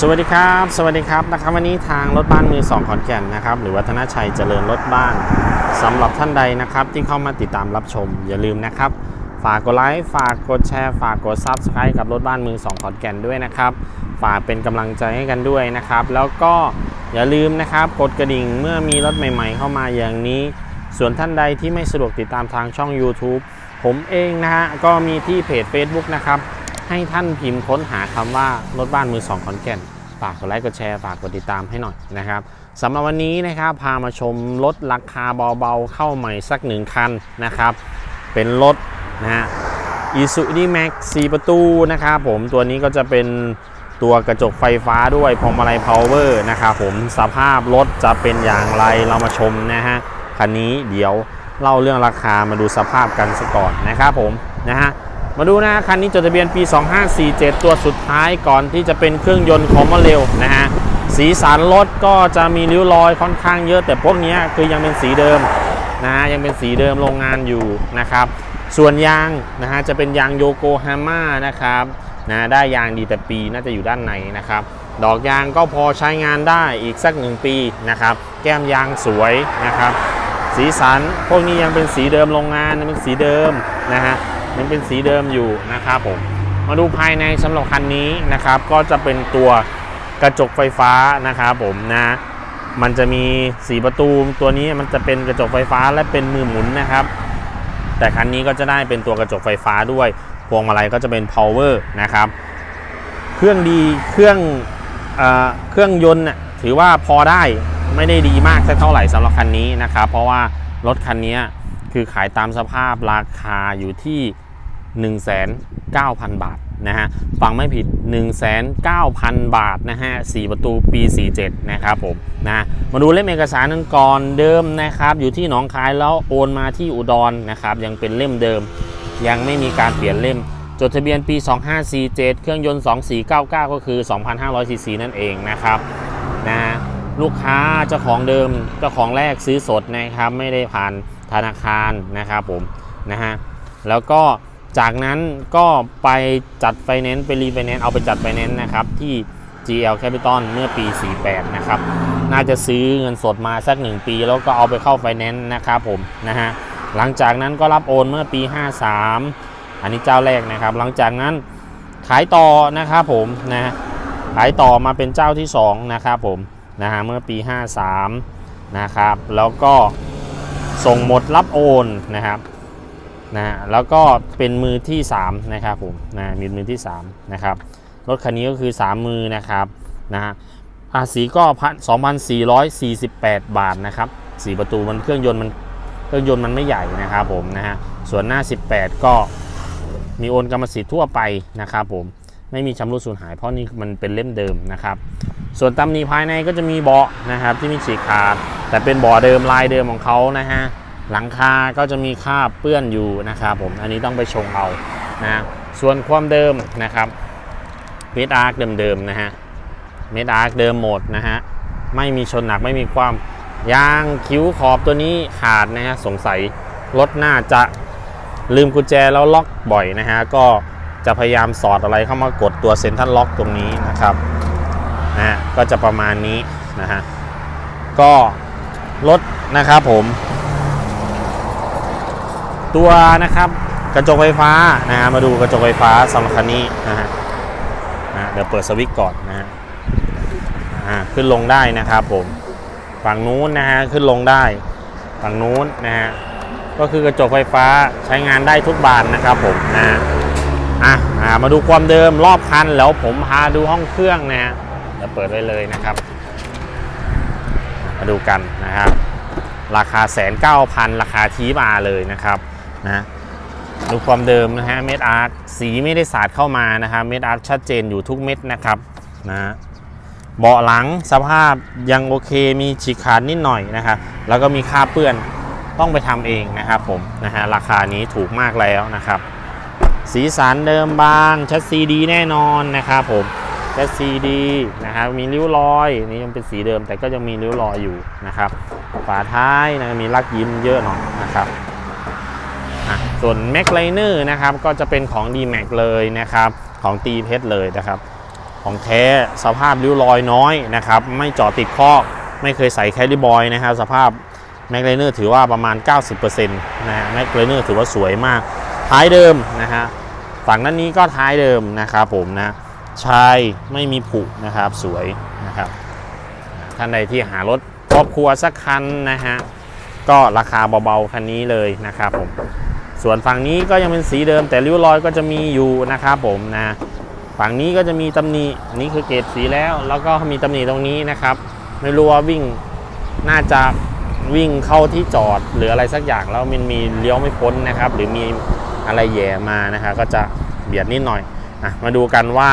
สวัสดีครับ สวัสดีครับนะครับวันนี้ทางรถบ้านมือสองขอนแก่นนะครับ หรือวัฒนชัยเจริญรถบ้านสำหรับท่านใดนะครับ ที่เข้ามาติดตามรับชม อย่าลืมนะครับ ฝากกดไลค์ฝากกดแชร์ฝากกดซับสไครต์กับรถบ้านมือสองขอนแก่นด้วยนะครับฝากเป็นกำลังใจให้กันด้วยนะครับ แล้วก็อย่าลืมนะครับกดกระดิ่งเมื่อมีรถใหม่ ๆ เข้ามาอย่างนี้ ส่วนท่านใดที่ไม่สะดวกติดตามทางช่อง YouTube ผมเองนะฮะก็มีที่เพจ Facebook นะครับ ให้ท่านพิมพ์ค้นหาคำว่ารถบ้านมือสองขอนแก่น ฝากกดไลค์กดแชร์ฝากกดติดตามให้หน่อยนะครับสำหรับวันนี้นะครับพามาชมรถราคาเบาๆเข้าใหม่สักหนึ่งคันนะครับเป็นรถนะฮะ i s u z u m a x 4ประตูนะครับผมตัวนี้ก็จะเป็นตัวกระจกไฟฟ้าด้วยพวงมาลัย power นะครับผมสภาพรถจะเป็นอย่างไรเรามาชมนะฮะคันนี้เดี๋ยวเล่าเรื่องราคามาดูสภาพกันซะก่อนนะครับผมนะฮะ มาดูนะคันนี้จดทะเบียนปี 2547 ตัวสุดท้ายก่อนที่จะเป็นเครื่องยนต์คอมมอนเรลนะฮะสีสันรถก็จะมีริ้วรอยค่อนข้างเยอะ แต่พวกนี้คือยังเป็นสีเดิมนะฮะยังเป็นสีเดิมโรงงานอยู่นะครับ ส่วนยางนะฮะจะเป็นยางโยโกฮาม่านะครับนะได้ยางดีแต่ปีน่าจะอยู่ด้านในนะครับ ดอกยางก็พอใช้งานได้อีกสักหนึ่งปีนะครับ แก้มยางสวยนะครับ สีสันพวกนี้ยังเป็นสีเดิมโรงงานเป็นสีเดิมนะฮะ ยังเป็นสีเดิมอยู่นะครับผมมาดูภายในสำหรับคันนี้นะครับ ก็จะเป็นตัวกระจกไฟฟ้านะครับผมนะมันจะมีสีประตูตัวนี้มันจะเป็นกระจกไฟฟ้าและเป็นมือหมุนนะครับ แต่คันนี้ก็จะได้เป็นตัวกระจกไฟฟ้าด้วยพวงมาลัยก็จะเป็น power นะครับ เครื่องดีเครื่องเออเครื่องยนต์ถือว่าพอได้ไม่ได้ดีมากสักเท่าไหร่สำหรับคันนี้นะครับ เพราะว่ารถคันนี้คือขายตามสภาพราคาอยู่ที่ 1,900 บาทนะฮะฟังไม่ผิด 1,900 บาทนะฮะ4ประตูปี 47 นะครับผมนะมาดูเล่มเอกสารนั้นก่อนเดิมนะครับ อยู่ที่หนองคายแล้วโอนมาที่อุดรนะครับ ยังเป็นเล่มเดิม ยังไม่มีการเปลี่ยนเล่ม จดทะเบียนปี 2547 เครื่องยนต์ 2499 ก็คือ 2,500 ซีซีนั่นเองนะครับนะลูกค้าเจ้าของเดิมเจ้าของแรกซื้อสดนะครับ ไม่ได้ผ่านธนาคารนะครับผมนะฮะแล้วก็ จากนั้นก็ไปจัดไฟแนนซ์ไปรีไฟแนนซ์เอาไปจัดไฟแนนซ์นะครับที่ GL Capital เมื่อปี 48 นะครับ น่าจะซื้อเงินสดมาสัก 1 ปี แล้วก็เอาไปเข้าไฟแนนซ์นะครับผมนะฮะหลังจากนั้นก็รับโอนเมื่อปี 53 อันนี้เจ้าแรกนะครับ หลังจากนั้นขายต่อนะครับผมนะขายต่อมาเป็นเจ้าที่ 2 นะครับผมนะฮะเมื่อปี 53 นะครับ แล้วก็ส่งหมดรับโอนนะครับ นะแล้วก็เป็นมือที่3นะครับผมนะมีมือที่3นะครับรถคันนี้ก็คือ 3 มือนะครับนะภาษีก็พัน2,448บาทนะครับสี่ประตูมันเครื่องยนต์มันเครื่องยนต์มันไม่ใหญ่นะครับผมนะฮะส่วนหน้า 18 ก็มีโอนกรรมสิทธิ์ทั่วไปนะครับผมไม่มีชำรุดสูญหายเพราะนี่มันเป็นเล่มเดิมนะครับ ส่วนตำหนิภายในก็จะมีเบาะนะครับที่มีฉีกขาดแต่เป็นเบาะเดิมลายเดิมของเขานะฮะ หลังคาก็จะมีคราบเปื้อนอยู่นะครับผมอันนี้ต้องไปชงเอานะส่วนความเดิมนะครับเมดอาร์คเดิมๆนะฮะเมดอาร์คเดิมหมดนะฮะไม่มีชนหนักไม่มีความยางคิ้วขอบตัวนี้ขาดนะฮะสงสัยรถน่าจะลืมกุญแจแล้วล็อกบ่อยนะฮะก็จะพยายามสอดอะไรเข้ามากดตัวเซ็นทรัลล็อกตรงนี้นะครับนะฮะก็จะประมาณนี้นะฮะก็รถนะครับผม ตัวนะครับกระจกไฟฟ้านะฮะมาดูกระจกไฟฟ้าสำหรับคันนี้นะฮะนะเดี๋ยวเปิดสวิตช์ก่อนนะฮะอ่าขึ้นลงได้นะครับผมฝั่งนู้นนะฮะขึ้นลงได้ฝั่งนู้นนะฮะก็คือกระจกไฟฟ้าใช้งานได้ทุกบานนะครับผมนะอะอ่ามาดูความเดิมรอบคันแล้วผมพาดูห้องเครื่องนะฮะเดี๋ยวเปิดไว้เลยนะครับ มาดูกันนะครับ ราคาแสนเก้าพันราคาทีมาเลยนะครับ นะดูความเดิมนะฮะเม็ดอาร์คสีไม่ได้สาดเข้ามานะครับเม็ดอาร์คชัดเจนอยู่ทุกเม็ดนะครับนะเบาะหลังสภาพยังโอเคมีฉีกขาดนิดหน่อยนะครับแล้วก็มีค่าเปื้อนต้องไปทำเองนะครับผมนะฮะราคานี้ถูกมากแล้วนะครับ สีสันเดิมบางชัดซีดีแน่นอนนะครับผมชัดซีดีนะครับมีริ้วรอยนี่ยังเป็นสีเดิมแต่ก็ยังมีริ้วรอยอยู่นะครับฝาท้ายนะมีลักยิ้มเยอะหน่อยนะครับ ส่วน Mac Liner นะครับก็จะเป็นของ d m a x เลยนะครับของตีเพชรเลยนะครับ ของแท้สภาพริ้วรอยน้อยนะครับไม่จาะติดคอกไม่เคยใส่แคลิบอยนะครับสภาพแม็กไลเนอร์ถือว่าประมาณ 90%นะฮะแม็กไลเนอร์ถือว่าสวยมาก ท้ายเดิมนะฮะฝั่งด้านนี้ก็ท้ายเดิมนะครับผมนะชายไม่มีผุนะครับสวยนะครับท่านใดที่หารถครอบครัวสักคันนะฮะก็ราคาเบาๆคันนี้เลยนะครับผม ส่วนฝั่งนี้ก็ยังเป็นสีเดิม แต่ริ้วรอยก็จะมีอยู่นะครับผมนะฝั่งนี้ก็จะมีตำหนินนี้คือเกรดสีแล้ว แล้วก็มีตำหนิตรงนี้นะครับ ไม่รู้ว่าวิ่งน่าจะวิ่งเข้าที่จอดหรืออะไรสักอย่างแล้วมันมีเลี้ยวไม่พ้นนะครับ หรือมีอะไรแย่มานะฮะก็จะเบียดนิดหน่อยอะมาดูกันว่า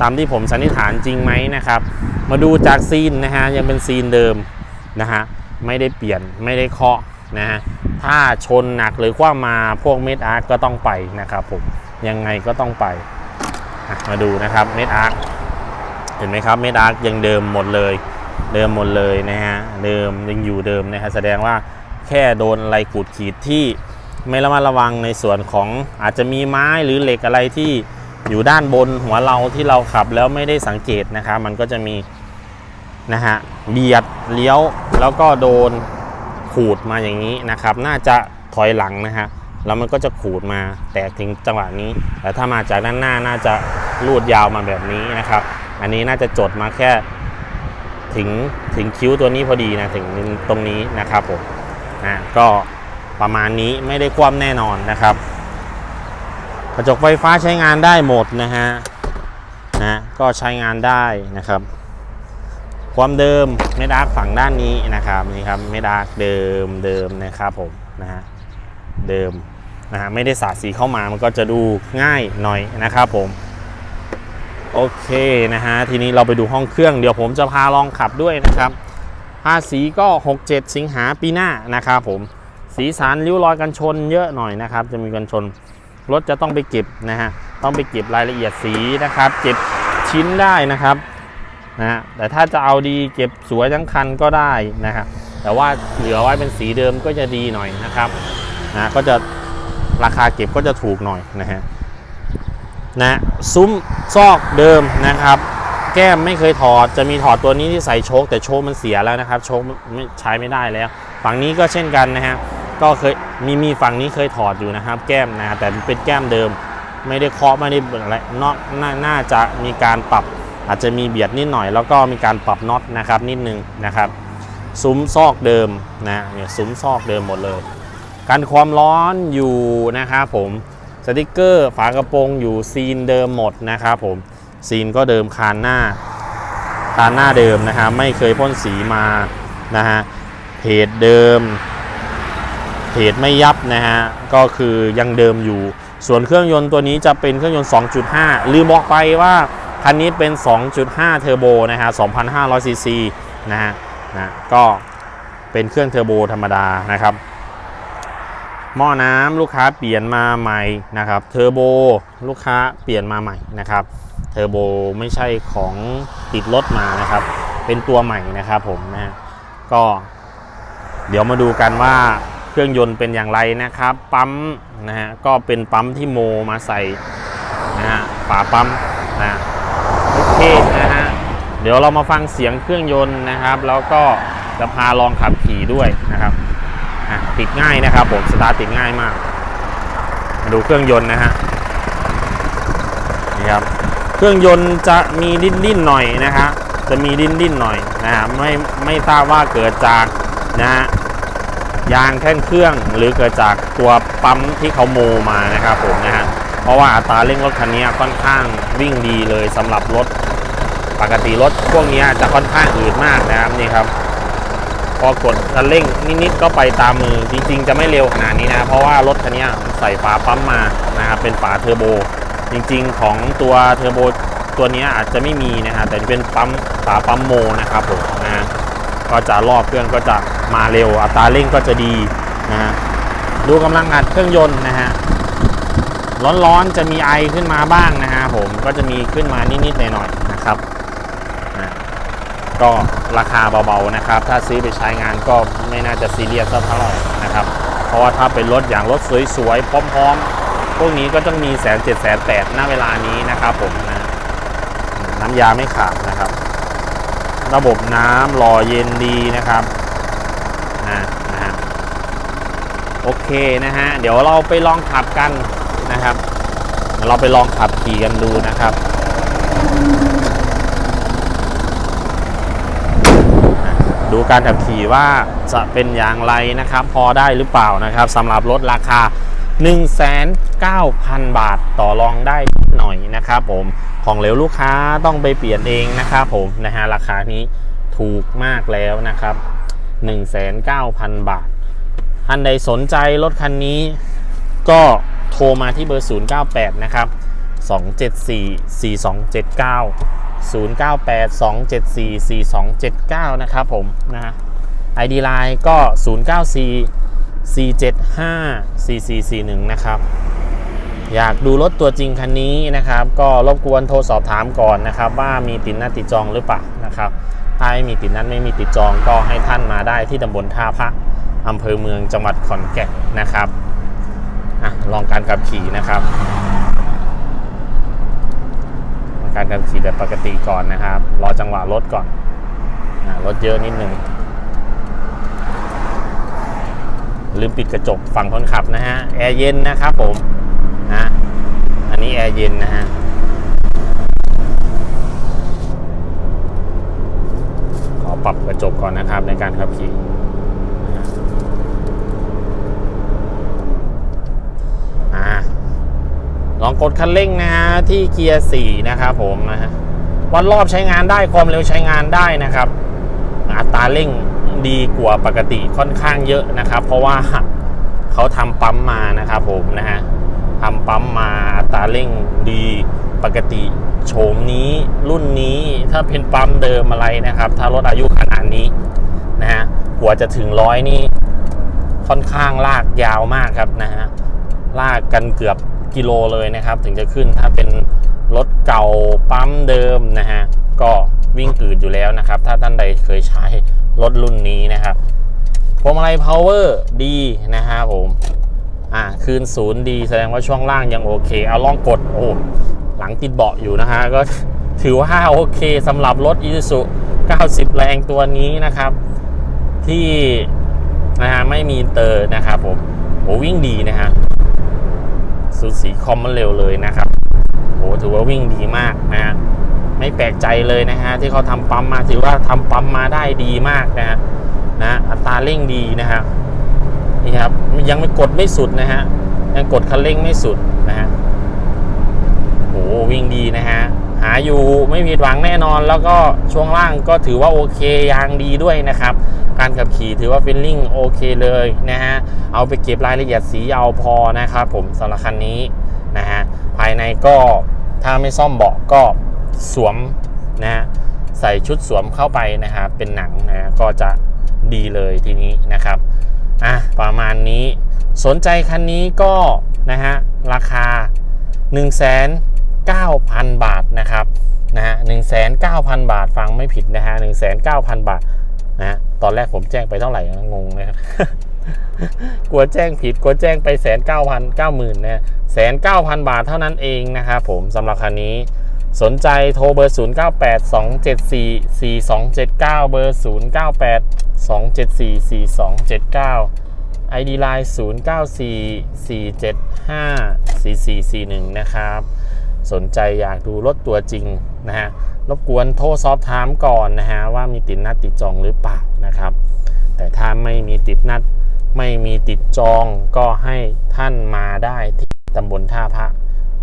ตามที่ผมสันนิษฐานจริงไหมนะครับ มาดูจากซีนนะฮะยังเป็นซีนเดิมนะฮะไม่ได้เปลี่ยนไม่ได้เคาะ นะฮะถ้าชนหนักหรือคว่ามาพวกเมดอาร์ก็ต้องไปนะครับผมยังไงก็ต้องไปมาดูนะครับเมดอาร์เห็นไหมครับเมดอาร์ยังเดิมหมดเลย เดิมหมดเลยนะฮะเดิมยังอยู่เดิมนะฮะแสดงว่าแค่โดนอะไรขูดขีดที่ไม่ระมัดระวังในส่วนของอาจจะมีไม้หรือเหล็กอะไรที่อยู่ด้านบนหัวเราที่เราขับแล้วไม่ได้สังเกตนะครับมันก็จะมีนะฮะเบียดเลี้ยวแล้วก็โดน ขูดมาอย่างนี้นะครับ น่าจะถอยหลังนะฮะแล้วมันก็จะขูดมาแตกถึงจังหวะนี้ แต่ถ้ามาจากด้านหน้าน่าจะลูดยาวมาแบบนี้นะครับ อันนี้น่าจะจดมาแค่ถึงถึงคิ้วตัวนี้พอดีนะถึงตรงนี้นะครับผมนะก็ประมาณนี้ไม่ได้คว่ำแน่นอนนะครับ กระจกไฟฟ้าใช้งานได้หมดนะฮะนะก็ใช้งานได้นะครับ ความเดิมเมดาร์กฝั่งด้านนี้นะครับนี่ครับเมดาร์กเดิมเดิมนะครับผมนะฮะเดิมนะฮะไม่ได้สาดสีเข้ามามันก็จะดูง่ายหน่อยนะครับผมโอเคนะฮะทีนี้เราไปดูห้องเครื่องเดี๋ยวผมจะพาลองขับด้วยนะครับภาษีก็ 67 สิงหาปีหน้านะครับผมสีสันริ้วรอยกันชนเยอะหน่อยนะครับ จะมีกันชนรถจะต้องไปเก็บนะฮะต้องไปเก็บรายละเอียดสีนะครับ เก็บชิ้นได้นะครับ นะฮะแต่ถ้าจะเอาดีเก็บสวยทั้งคันก็ได้นะครับแต่ว่าเหลือไว้เป็นสีเดิมก็จะดีหน่อยนะครับนะก็จะราคาเก็บก็จะถูกหน่อยนะฮะนะซุ้มซอกเดิมนะครับ แก้มไม่เคยถอดจะมีถอดตัวนี้ที่ใส่โชคแต่โชคมันเสียแล้วนะครับ โชคไม่ใช้ไม่ได้แล้ว ฝั่งนี้ก็เช่นกันนะฮะก็เคยมีมีฝั่งนี้เคยถอดอยู่นะครับ แก้มนะแต่เป็นแก้มเดิม ไม่ได้เคาะไม่ได้อะไรนอตนาน่าจะมีการปรับ อาจจะมีเบียดนิดหน่อย แล้วก็มีการปรับน็อตนะครับนิดนึงนะครับ ซุ้มซอกเดิมนะเนี่ยซุ้มซอกเดิมหมดเลยกันความร้อนอยู่นะครับผมสติกเกอร์ฝากระโปรงอยู่ซีนเดิมหมดนะครับผมซีนก็เดิมคานหน้าคานหน้าเดิมนะฮะไม่เคยพ่นสีมานะฮะเพจเดิมเพจไม่ยับนะฮะก็คือยังเดิมอยู่ ส่วนเครื่องยนต์ตัวนี้จะเป็นเครื่องยนต์ 2.5 ลืมบอกไปว่า คันนี้เป็น 2.5 เทอร์โบนะฮะ2,500ซีซีนะฮะนะก็เป็นเครื่องเทอร์โบธรรมดานะครับหม้อน้ำลูกค้าเปลี่ยนมาใหม่นะครับเทอร์โบลูกค้าเปลี่ยนมาใหม่นะครับเทอร์โบไม่ใช่ของติดรถมานะครับ เป็นตัวใหม่นะครับผมนะก็เดี๋ยวมาดูกันว่าเครื่องยนต์เป็นอย่างไรนะครับปั๊มนะฮะก็เป็นปั๊มที่โมมาใส่นะฮะฝาปั๊มนะ นะฮะเดี๋ยวเรามาฟังเสียงเครื่องยนต์นะครับ แล้วก็จะพาลองขับขี่ด้วยนะครับอะติดง่ายนะครับผมสตาร์ทติดง่ายมากมาดูเครื่องยนต์นะฮะนี่ครับเครื่องยนต์จะมีดิ้นดิ้นหน่อยนะฮะจะมีดิ้นดิ้นหน่อยนะฮะไม่ไม่ทราบว่าเกิดจากนะฮะยางแท่นเครื่องหรือเกิดจากตัวปั๊มที่เขาโมมานะครับผมนะฮะเพราะว่าอัตราเร่งรถคันนี้ค่อนข้างวิ่งดีเลยสำหรับรถ ปกติรถพวกนี้จะค่อนข้างอืดมากนะครับนี่ครับ พอกดคันเร่งนิดๆก็ไปตามมือจริง ๆ จะไม่เร็วขนาดนี้นะ เพราะว่ารถคันนี้ใส่ฝาปั๊มมานะครับเป็นฝาเทอร์โบ จริง ๆ ของตัวเทอร์โบตัวนี้อาจจะไม่มีนะฮะแต่เป็นปั๊มฝาปั๊มโมนะครับผมนะก็จะรอบเครื่องก็จะมาเร็ว อัตราเร่งก็จะดีนะฮะดูกำลังอัดเครื่องยนต์นะฮะร้อนๆจะมีไอขึ้นมาบ้างนะฮะผมก็จะมีขึ้นมานิดๆหน่อยๆนะครับ ก็ราคาเบาๆนะครับ ถ้าซื้อไปใช้งานก็ไม่น่าจะซีเรียสเท่าไหร่นะครับ เพราะว่าถ้าเป็นรถอย่างรถสวยๆพร้อมๆ พวกนี้ก็ต้องมีแสนเจ็ดแสนแปดณเวลานี้นะครับผมนะน้ำยาไม่ขาดนะครับ ระบบน้ำหล่อเย็นดีนะครับนะนะฮะโอเคนะฮะเดี๋ยวเราไปลองขับกันนะครับ เราไปลองขับขี่กันดูนะครับ ดูการขับขี่ว่าจะเป็นอย่างไรนะครับ พอได้หรือเปล่านะครับสำหรับรถราคา 1,900 บาทต่อรองได้หน่อยนะครับผมของเหลวลูกค้าต้องไปเปลี่ยนเองนะครับผมนะฮะราคานี้ถูกมากแล้วนะครับ 1,900บาทท่านใดสนใจรถคันนี้ก็โทรมาที่เบอร์ 098 นะครับ 274 4279 098 274 4279 นะครับผมนะฮะ ID Line ก็ 094 475 4441 นะครับ อยากดูรถตัวจริงคันนี้นะครับ ก็รบกวนโทรสอบถามก่อนนะครับ ว่ามีติดนัดติดจองหรือเปล่านะครับ ถ้าไม่มีติดนัดไม่มีติดจองก็ให้ท่านมาได้ที่ตำบลท่าพระอำเภอเมืองจังหวัดขอนแก่นนะครับอะลองการขับขี่นะครับ การขับขี่แบบปกติก่อนนะครับ รอจังหวะรถก่อนรถเยอะนิดหนึ่งลืมปิดกระจกฝั่งคนขับนะฮะ แอร์เย็นนะครับผมนะอันนี้แอร์เย็นนะฮะขอปรับกระจกก่อนนะครับในการขับขี่นะฮะอ่าลอง กดคันเร่งนะฮะที่เกียร์4นะครับผมนะฮะวันรอบใช้งานได้ความเร็วใช้งานได้นะครับ อัตราเร่งดีกว่าปกติค่อนข้างเยอะนะครับ เพราะว่าเขาทำปั๊มมานะครับผมนะฮะทำปั๊มมาอัตราเร่งดีปกติโฉมนี้รุ่นนี้ถ้าเป็นปั๊มเดิมอะไรนะครับ ถ้ารถอายุขนาดนี้นะฮะกว่าจะถึงร้อยนี่ค่อนข้างลากยาวมากครับนะฮะลากกันเกือบ กิโลเลยนะครับ ถึงจะขึ้นถ้าเป็นรถเก่าปั๊มเดิมนะฮะก็วิ่งอืดอยู่แล้วนะครับ ถ้าท่านใดเคยใช้รถรุ่นนี้นะครับพวงมาลัย power ดีนะครับผมอ่าคืนศูนย์ดีแสดงว่าช่วงล่างยังโอเค เอาลองกดโอ้หลังติดเบาะอยู่นะฮะก็ถือว่าโอเคสำหรับรถ Isuzu 90 แรงตัวนี้นะครับ ที่นะฮะไม่มีเตอร์นะครับผมโอ้วิ่งดีนะฮะ สูสีคอมมันเร็วเลยนะครับโอ้ถือว่าวิ่งดีมากนะฮะไม่แปลกใจเลยนะฮะที่เขาทำปั๊มมาถือว่าทำปั๊มมาได้ดีมากนะฮะนะอัตราเร่งดีนะฮะนี่ครับยังไม่กดไม่สุดนะฮะยังกดคันเร่งไม่สุดนะฮะโอ้วิ่งดีนะฮะ หาอยู่ไม่ผิดหวังแน่นอน แล้วก็ช่วงล่างก็ถือว่าโอเคยางดีด้วยนะครับ การขับขี่ถือว่าฟิลลิ่งโอเคเลยนะฮะเอาไปเก็บรายละเอียดสีเอาพอนะครับผมสำหรับคันนี้นะฮะภายในก็ถ้าไม่ซ่อมเบาะก็สวมนะฮะใส่ชุดสวมเข้าไปนะครับเป็นหนังนะก็จะดีเลยทีนี้นะครับอะประมาณนี้สนใจคันนี้ก็นะฮะราคา 1,9,000 บาทนะครับนะฮะ1,900,000บาทฟังไม่ผิดนะฮะ1,900,000บาทนะฮะตอนแรกผมแจ้งไปเท่าไหร่งงนะครับกลัวแจ้งผิดกลัวแจ้งไปแสนเก้าพันเก้าหมื่นนะแสนเก้าพันบาทเท่านั้นเองนะครับผมสำหรับคันนี้สนใจโทรเบอร์ 0 9 8 2 7 4 4 2 7 9 เบอร์ 0 9 8 2 7 4 4 2 7 9 ID Line 0 9 4 4 7 5 4 4 4 1 นะครับ สนใจอยากดูรถตัวจริงนะฮะรบกวนโทรสอบถามก่อนนะฮะว่ามีติดนัดติดจองหรือเปล่านะครับ แต่ถ้าไม่มีติดนัดไม่มีติดจองก็ให้ท่านมาได้ที่ตำบลท่าพระ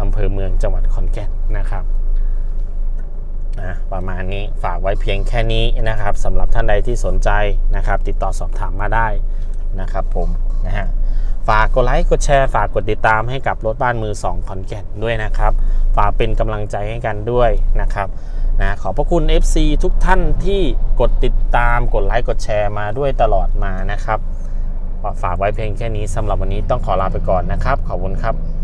อำเภอเมืองจังหวัดขอนแก่นนะครับนะประมาณนี้ฝากไว้เพียงแค่นี้นะครับสำหรับท่านใดที่สนใจนะครับ ติดต่อสอบถามมาได้นะครับผมนะฮะ ฝากกดไลค์กดแชร์ฝากกดติดตามให้กับรถบ้านมือ 2 ขอนแก่นด้วยนะครับ ฝากเป็นกำลังใจให้กันด้วยนะครับนะขอบพระคุณ FC ทุกท่านที่กดติดตามกดไลค์กดแชร์มาด้วยตลอดมานะครับฝากไว้เพียงแค่นี้สำหรับวันนี้ต้องขอลาไปก่อนนะครับ ขอบคุณครับ